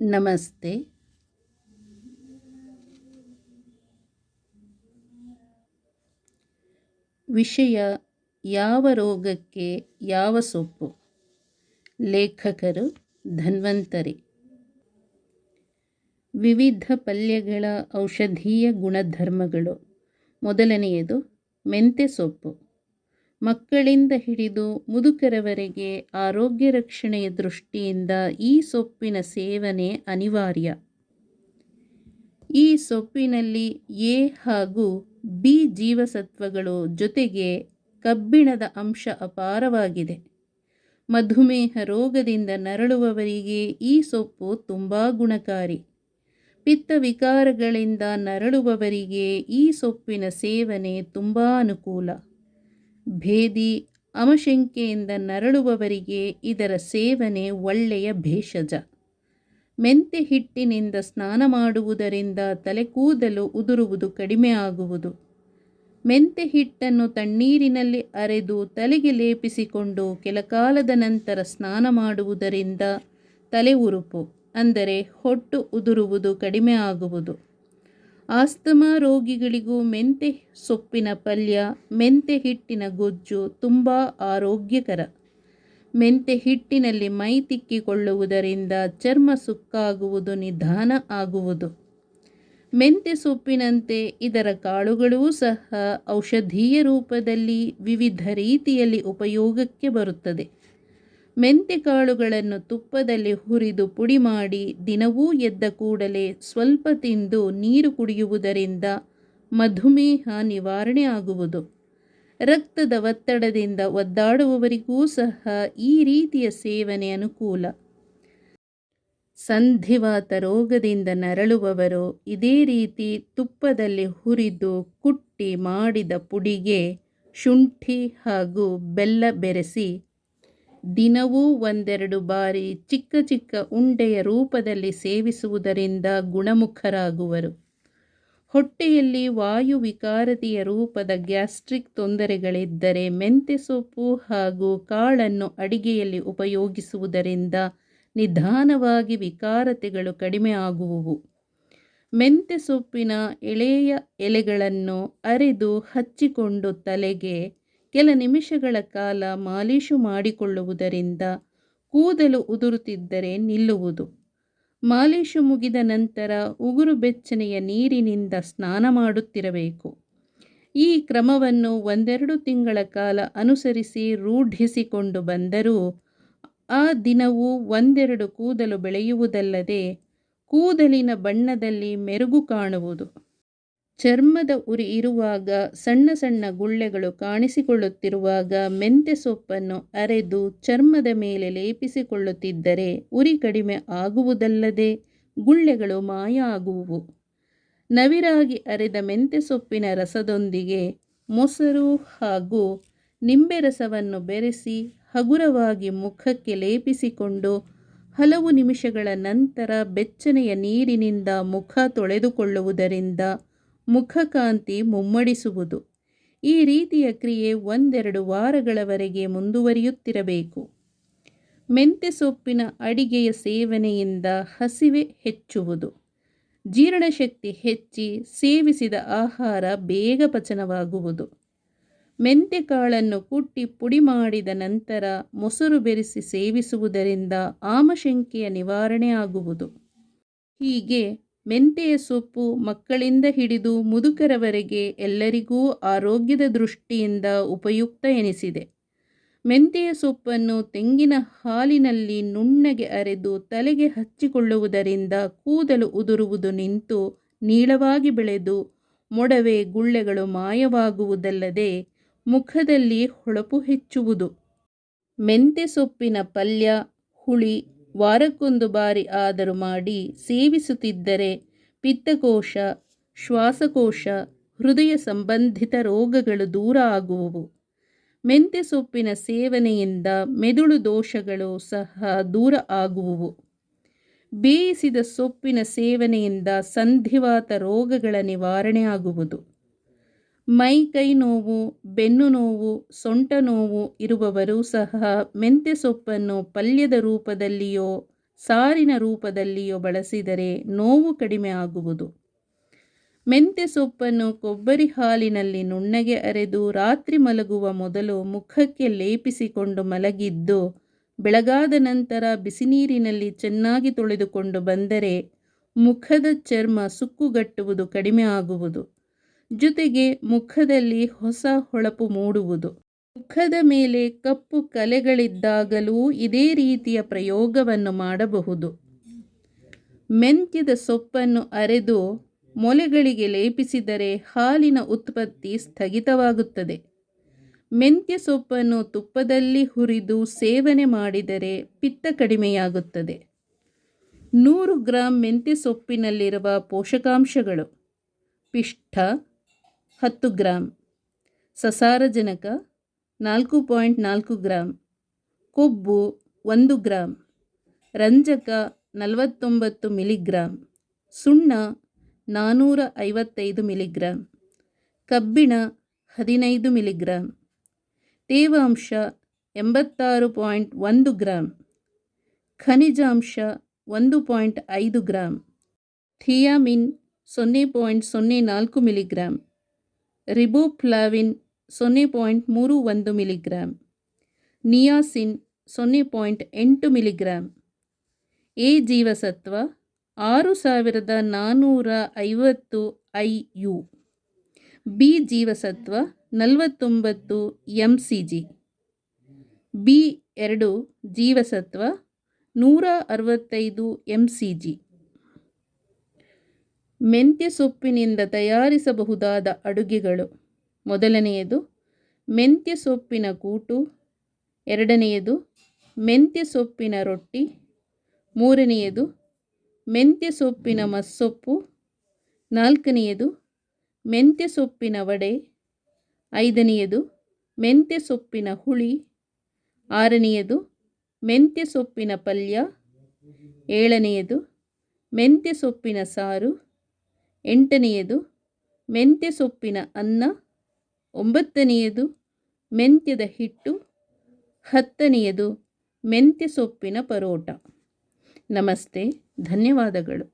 ನಮಸ್ತೆ. ವಿಷಯ ಯಾವ ರೋಗಕ್ಕೆ ಯಾವ ಸೊಪ್ಪು? ಲೇಖಕರು ಧನ್ವಂತರಿ. ವಿವಿಧ ಪಲ್ಯಗಳ ಔಷಧೀಯ ಗುಣಧರ್ಮಗಳು. ಮೊದಲನೆಯದು ಮೆಂತೆ ಸೊಪ್ಪು. ಮಕ್ಕಳಿಂದ ಹಿಡಿದು ಮುದುಕರವರೆಗೆ ಆರೋಗ್ಯ ರಕ್ಷಣೆಯ ದೃಷ್ಟಿಯಿಂದ ಈ ಸೊಪ್ಪಿನ ಸೇವನೆ ಅನಿವಾರ್ಯ. ಈ ಸೊಪ್ಪಿನಲ್ಲಿ ಎ ಹಾಗೂ ಬಿ ಜೀವಸತ್ವಗಳು ಜೊತೆಗೆ ಕಬ್ಬಿಣದ ಅಂಶ ಅಪಾರವಾಗಿದೆ. ಮಧುಮೇಹ ರೋಗದಿಂದ ನರಳುವವರಿಗೆ ಈ ಸೊಪ್ಪು ತುಂಬ ಗುಣಕಾರಿ. ಪಿತ್ತ ವಿಕಾರಗಳಿಂದ ನರಳುವವರಿಗೆ ಈ ಸೊಪ್ಪಿನ ಸೇವನೆ ತುಂಬ ಅನುಕೂಲ. ಭೇದಿ ಅಮಶಂಕೆಯಿಂದ ನರಳುವವರಿಗೆ ಇದರ ಸೇವನೆ ಒಳ್ಳೆಯ ಭೇಷಜ. ಮೆಂತೆ ಹಿಟ್ಟಿನಿಂದ ಸ್ನಾನ ಮಾಡುವುದರಿಂದ ತಲೆಕೂದಲು ಉದುರುವುದು ಕಡಿಮೆ ಆಗುವುದು. ಮೆಂತೆ ಹಿಟ್ಟನ್ನು ತಣ್ಣೀರಿನಲ್ಲಿ ಅರೆದು ತಲೆಗೆ ಲೇಪಿಸಿಕೊಂಡು ಕೆಲಕಾಲದ ನಂತರ ಸ್ನಾನ ಮಾಡುವುದರಿಂದ ತಲೆ ಉರುಪು, ಅಂದರೆ ಹೊಟ್ಟು ಉದುರುವುದು ಕಡಿಮೆ ಆಗುವುದು. ಆಸ್ತಮಾ ರೋಗಿಗಳಿಗೂ ಮೆಂತೆ ಸೊಪ್ಪಿನ ಪಲ್ಯ, ಮೆಂತೆ ಹಿಟ್ಟಿನ ಗೊಜ್ಜು ತುಂಬ ಆರೋಗ್ಯಕರ. ಮೆಂತೆ ಹಿಟ್ಟಿನಲ್ಲಿ ಮೈ ತಿಕ್ಕಿಕೊಳ್ಳುವುದರಿಂದ ಚರ್ಮ ಸುಕ್ಕಾಗುವುದು, ನಿಧಾನ ಆಗುವುದು. ಮೆಂತೆ ಸೊಪ್ಪಿನಂತೆ ಇದರ ಕಾಳುಗಳೂ ಸಹ ಔಷಧೀಯ ರೂಪದಲ್ಲಿ ವಿವಿಧ ರೀತಿಯಲ್ಲಿ ಉಪಯೋಗಕ್ಕೆ ಬರುತ್ತದೆ. ಮೆಂತೆ ಕಾಳುಗಳನ್ನು ತುಪ್ಪದಲ್ಲಿ ಹುರಿದು ಪುಡಿ ಮಾಡಿ ದಿನವೂ ಎದ್ದ ಕೂಡಲೇ ಸ್ವಲ್ಪ ತಿಂದು ನೀರು ಕುಡಿಯುವುದರಿಂದ ಮಧುಮೇಹ ನಿವಾರಣೆ ಆಗುವುದು. ರಕ್ತದ ಒತ್ತಡದಿಂದ ಒದ್ದಾಡುವವರಿಗೂ ಸಹ ಈ ರೀತಿಯ ಸೇವನೆ ಅನುಕೂಲ. ಸಂಧಿವಾತ ರೋಗದಿಂದ ನರಳುವವರು ಇದೇ ರೀತಿ ತುಪ್ಪದಲ್ಲಿ ಹುರಿದು ಕುಟ್ಟಿ ಮಾಡಿದ ಪುಡಿಗೆ ಶುಂಠಿ ಹಾಗೂ ಬೆಲ್ಲ ಬೆರೆಸಿ ದಿನವೂ ಒಂದೆರಡು ಬಾರಿ ಚಿಕ್ಕ ಚಿಕ್ಕ ಉಂಡೆಯ ರೂಪದಲ್ಲಿ ಸೇವಿಸುವುದರಿಂದ ಗುಣಮುಖರಾಗುವರು. ಹೊಟ್ಟೆಯಲ್ಲಿ ವಾಯು ವಿಕಾರತೆಯ ರೂಪದ ಗ್ಯಾಸ್ಟ್ರಿಕ್ ತೊಂದರೆಗಳಿದ್ದರೆ ಮೆಂತೆ ಸೊಪ್ಪು ಹಾಗೂ ಕಾಳನ್ನು ಅಡಿಗೆಯಲ್ಲಿ ಉಪಯೋಗಿಸುವುದರಿಂದ ನಿಧಾನವಾಗಿ ವಿಕಾರತೆಗಳು ಕಡಿಮೆ ಆಗುವುವು. ಮೆಂತೆ ಸೊಪ್ಪಿನ ಎಳೆಯ ಎಲೆಗಳನ್ನು ಅರೆದು ಹಚ್ಚಿಕೊಂಡು ತಲೆಗೆ ಕೆಲ ನಿಮಿಷಗಳ ಕಾಲ ಮಾಲೀಶು ಮಾಡಿಕೊಳ್ಳುವುದರಿಂದ ಕೂದಲು ಉದುರುತ್ತಿದ್ದರೆ ನಿಲ್ಲುವುದು. ಮಾಲೀಶು ಮುಗಿದ ನಂತರ ಉಗುರು ಬೆಚ್ಚನೆಯ ನೀರಿನಿಂದ ಸ್ನಾನ ಮಾಡುತ್ತಿರಬೇಕು. ಈ ಕ್ರಮವನ್ನು ಒಂದೆರಡು ತಿಂಗಳ ಕಾಲ ಅನುಸರಿಸಿ ರೂಢಿಸಿಕೊಂಡು ಬಂದರೂ ಆ ದಿನವೂ ಒಂದೆರಡು ಕೂದಲು ಬೆಳೆಯುವುದಲ್ಲದೆ ಕೂದಲಿನ ಬಣ್ಣದಲ್ಲಿ ಮೆರುಗು ಕಾಣುವುದು. ಚರ್ಮದ ಉರಿ ಇರುವಾಗ ಸಣ್ಣ ಸಣ್ಣ ಗುಳ್ಳೆಗಳು ಕಾಣಿಸಿಕೊಳ್ಳುತ್ತಿರುವಾಗ ಮೆಂತೆ ಸೊಪ್ಪನ್ನು ಅರೆದು ಚರ್ಮದ ಮೇಲೆ ಲೇಪಿಸಿಕೊಳ್ಳುತ್ತಿದ್ದರೆ ಉರಿ ಕಡಿಮೆ ಆಗುವುದಲ್ಲದೆ ಗುಳ್ಳೆಗಳು ಮಾಯ ಆಗುವುವು. ನವಿರಾಗಿ ಅರೆದ ಮೆಂತೆ ಸೊಪ್ಪಿನ ರಸದೊಂದಿಗೆ ಮೊಸರು ಹಾಗೂ ನಿಂಬೆ ರಸವನ್ನು ಬೆರೆಸಿ ಹಗುರವಾಗಿ ಮುಖಕ್ಕೆ ಲೇಪಿಸಿಕೊಂಡು ಹಲವು ನಿಮಿಷಗಳ ನಂತರ ಬೆಚ್ಚನೆಯ ನೀರಿನಿಂದ ಮುಖ ತೊಳೆದುಕೊಳ್ಳುವುದರಿಂದ ಮುಖಕಾಂತಿ ಮುಮ್ಮಡಿಸುವುದು. ಈ ರೀತಿಯ ಕ್ರಿಯೆ ಒಂದೆರಡು ವಾರಗಳವರೆಗೆ ಮುಂದುವರಿಯುತ್ತಿರಬೇಕು. ಮೆಂತೆ ಸೊಪ್ಪಿನ ಅಡಿಗೆಯ ಸೇವನೆಯಿಂದ ಹಸಿವೆ ಹೆಚ್ಚುವುದು. ಜೀರ್ಣಶಕ್ತಿ ಹೆಚ್ಚಿ ಸೇವಿಸಿದ ಆಹಾರ ಬೇಗ ಪಚನವಾಗುವುದು. ಮೆಂತೆ ಕಾಳನ್ನು ಕುಟ್ಟಿ ಪುಡಿ ಮಾಡಿದ ನಂತರ ಮೊಸರು ಬೆರೆಸಿ ಸೇವಿಸುವುದರಿಂದ ಆಮಶಂಕೆಯ ನಿವಾರಣೆ ಆಗುವುದು. ಹೀಗೆ ಮೆಂತೆಯ ಸೊಪ್ಪು ಮಕ್ಕಳಿಂದ ಹಿಡಿದು ಮುದುಕರವರೆಗೆ ಎಲ್ಲರಿಗೂ ಆರೋಗ್ಯದ ದೃಷ್ಟಿಯಿಂದ ಉಪಯುಕ್ತ ಎನಿಸಿದೆ. ಮೆಂತೆಯ ಸೊಪ್ಪನ್ನು ತೆಂಗಿನ ಹಾಲಿನಲ್ಲಿ ನುಣ್ಣಗೆ ಅರೆದು ತಲೆಗೆ ಹಚ್ಚಿಕೊಳ್ಳುವುದರಿಂದ ಕೂದಲು ಉದುರುವುದು ನಿಂತು ನೀಳವಾಗಿ ಬೆಳೆದು ಮೊಡವೆ ಗುಳ್ಳೆಗಳು ಮಾಯವಾಗುವುದಲ್ಲದೆ ಮುಖದಲ್ಲಿ ಹೊಳಪು ಹೆಚ್ಚುವುದು. ಮೆಂತೆ ಸೊಪ್ಪಿನ ಪಲ್ಯ, ಹುಳಿ ವಾರಕ್ಕೊಂದು ಬಾರಿ ಆದರೂ ಮಾಡಿ ಸೇವಿಸುತ್ತಿದ್ದರೆ ಪಿತ್ತಕೋಶ, ಶ್ವಾಸಕೋಶ, ಹೃದಯ ಸಂಬಂಧಿತ ರೋಗಗಳು ದೂರ ಆಗುವವು. ಮೆಂತೆ ಸೊಪ್ಪಿನ ಸೇವನೆಯಿಂದ ಮೆದುಳು ದೋಷಗಳು ಸಹ ದೂರ ಆಗುವುವು. ಬೇಯಿಸಿದ ಸೊಪ್ಪಿನ ಸೇವನೆಯಿಂದ ಸಂಧಿವಾತ ರೋಗಗಳ ನಿವಾರಣೆ ಆಗುವುದು ಮೈ ಕೈ ನೋವು, ಬೆನ್ನು ನೋವು, ಸೊಂಟ ನೋವು ಇರುವವರು ಸಹ ಮೆಂತ್ಯ ಸೊಪ್ಪನ್ನು ಪಲ್ಯದ ರೂಪದಲ್ಲಿಯೋ, ಸಾರಿನ ರೂಪದಲ್ಲಿಯೋ ಬಳಸಿದರೆ ನೋವು ಕಡಿಮೆ ಆಗುವುದು. ಮೆಂತ್ಯ ಸೊಪ್ಪನ್ನು ಕೊಬ್ಬರಿ ಹಾಲಿನಲ್ಲಿ ನುಣ್ಣಗೆ ಅರೆದು ರಾತ್ರಿ ಮಲಗುವ ಮೊದಲು ಮುಖಕ್ಕೆ ಲೇಪಿಸಿಕೊಂಡು ಮಲಗಿದ್ದು, ಬೆಳಗಾದ ನಂತರ ಬಿಸಿನೀರಿನಲ್ಲಿ ಚೆನ್ನಾಗಿ ತೊಳೆದುಕೊಂಡು ಬಂದರೆ ಮುಖದ ಚರ್ಮ ಸುಕ್ಕುಗಟ್ಟುವುದು ಕಡಿಮೆ ಆಗುವುದು. ಜೊತೆಗೆ ಮುಖದಲ್ಲಿ ಹೊಸ ಹೊಳಪು ಮೂಡುವುದು. ಮುಖದ ಮೇಲೆ ಕಪ್ಪು ಕಲೆಗಳಿದ್ದಾಗಲೂ ಇದೇ ರೀತಿಯ ಪ್ರಯೋಗವನ್ನು ಮಾಡಬಹುದು. ಮೆಂತ್ಯದ ಸೊಪ್ಪನ್ನು ಅರೆದು ಮೊಲೆಗಳಿಗೆ ಲೇಪಿಸಿದರೆ ಹಾಲಿನ ಉತ್ಪತ್ತಿ ಸ್ಥಗಿತವಾಗುತ್ತದೆ. ಮೆಂತ್ಯ ಸೊಪ್ಪನ್ನು ತುಪ್ಪದಲ್ಲಿ ಹುರಿದು ಸೇವನೆ ಮಾಡಿದರೆ ಪಿತ್ತ ಕಡಿಮೆಯಾಗುತ್ತದೆ. ನೂರು ಗ್ರಾಂ ಮೆಂತ್ಯ ಸೊಪ್ಪಿನಲ್ಲಿರುವ ಪೋಷಕಾಂಶಗಳು. ಪಿಷ್ಟ ಹತ್ತು ಗ್ರಾಂ. ಸಸಾರಜನಕ ನಾಲ್ಕು ಪಾಯಿಂಟ್ ನಾಲ್ಕು ಗ್ರಾಂ. ಕೊಬ್ಬು ಒಂದು ಗ್ರಾಂ. ರಂಜಕ ನಲವತ್ತೊಂಬತ್ತು ಮಿಲಿಗ್ರಾಂ. ಸುಣ್ಣ ನಾನ್ನೂರ ಐವತ್ತೈದು ಮಿಲಿಗ್ರಾಂ. ಕಬ್ಬಿಣ ಹದಿನೈದು ಮಿಲಿಗ್ರಾಂ. ತೇವಾಂಶ ಎಂಬತ್ತಾರು ಪಾಯಿಂಟ್ ಒಂದು ಗ್ರಾಂ. ಖನಿಜಾಂಶ ಒಂದು ಪಾಯಿಂಟ್ ಐದು ಗ್ರಾಂ. ಥಿಯಾಮಿನ್ ಸೊನ್ನೆ ಪಾಯಿಂಟ್ ಸೊನ್ನೆ ನಾಲ್ಕು ಮಿಲಿಗ್ರಾಂ. ರಿಬೋಫ್ಲಾವಿನ್ ಸೊನ್ನೆ ಪಾಯಿಂಟ್ ಮೂರು ಒಂದು ಮಿಲಿಗ್ರಾಮ್ ನಿಯಾಸಿನ್ ಸೊನ್ನೆ ಪಾಯಿಂಟ್ ಎಂಟು ಮಿಲಿಗ್ರಾಮ್ ಎ ಜೀವಸತ್ವ ಆರು ಸಾವಿರದ ನಾನ್ನೂರ ಐವತ್ತು ಐ ಯು, ಬಿ ಜೀವಸತ್ವ ನಲವತ್ತೊಂಬತ್ತು ಎಂ ಸಿ ಜಿ, ಬಿ ಎರಡು ಜೀವಸತ್ವ ನೂರ ಅರವತ್ತೈದು ಎಂ ಸಿ ಜಿ. ಮೆಂತ್ಯ ಸೊಪ್ಪಿನಿಂದ ತಯಾರಿಸಬಹುದಾದ ಅಡುಗೆಗಳು. ಮೊದಲನೆಯದು, ಮೆಂತ್ಯ ಸೊಪ್ಪಿನ ಕೂಟು. ಎರಡನೆಯದು, ಮೆಂತ್ಯ ಸೊಪ್ಪಿನ ರೊಟ್ಟಿ. ಮೂರನೆಯದು, ಮೆಂತ್ಯ ಸೊಪ್ಪಿನ ಮಸ್ಸೊಪ್ಪು. ನಾಲ್ಕನೆಯದು, ಮೆಂತ್ಯ ಸೊಪ್ಪಿನ ವಡೆ. ಐದನೆಯದು, ಮೆಂತ್ಯ ಸೊಪ್ಪಿನ ಹುಳಿ. ಆರನೆಯದು, ಮೆಂತ್ಯ ಸೊಪ್ಪಿನ ಪಲ್ಯ. ಏಳನೆಯದು, ಮೆಂತ್ಯ ಸೊಪ್ಪಿನ ಸಾರು. ಎಂಟನೆಯದು ಮೆಂತ್ಯ ಸೊಪ್ಪಿನ ಅನ್ನ. ಒಂಬತ್ತನೆಯದು ಮೆಂತ್ಯದ ಹಿಟ್ಟು. ಹತ್ತನೆಯದು ಮೆಂತ್ಯ ಸೊಪ್ಪಿನ ಪರೋಟ. ನಮಸ್ತೆ ಧನ್ಯವಾದಗಳು.